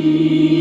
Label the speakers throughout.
Speaker 1: ti.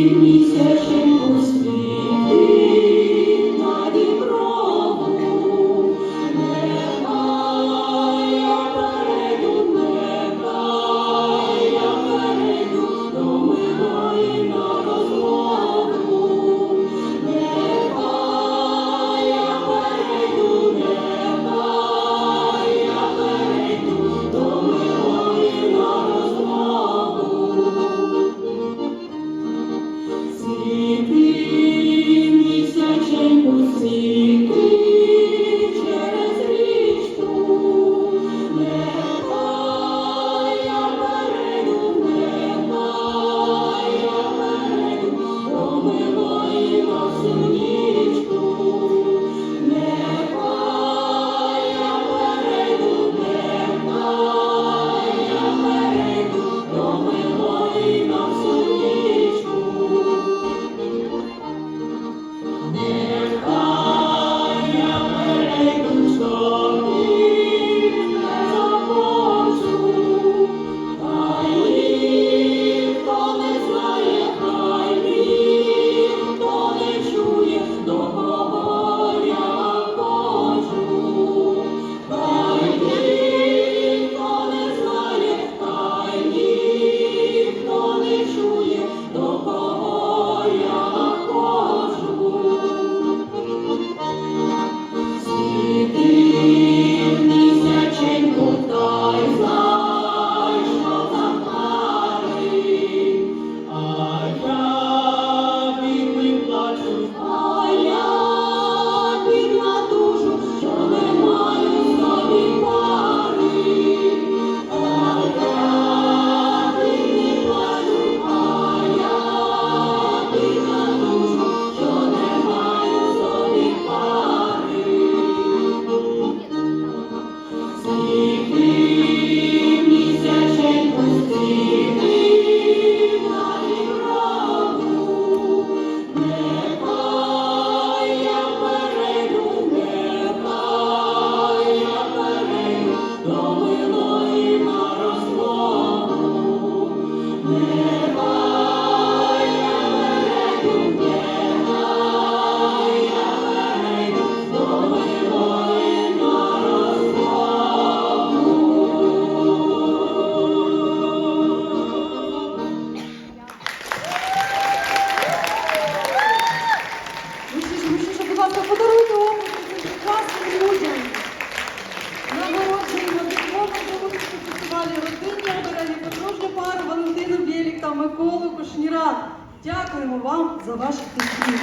Speaker 1: Та раді. Дякуємо вам за ваші пісні.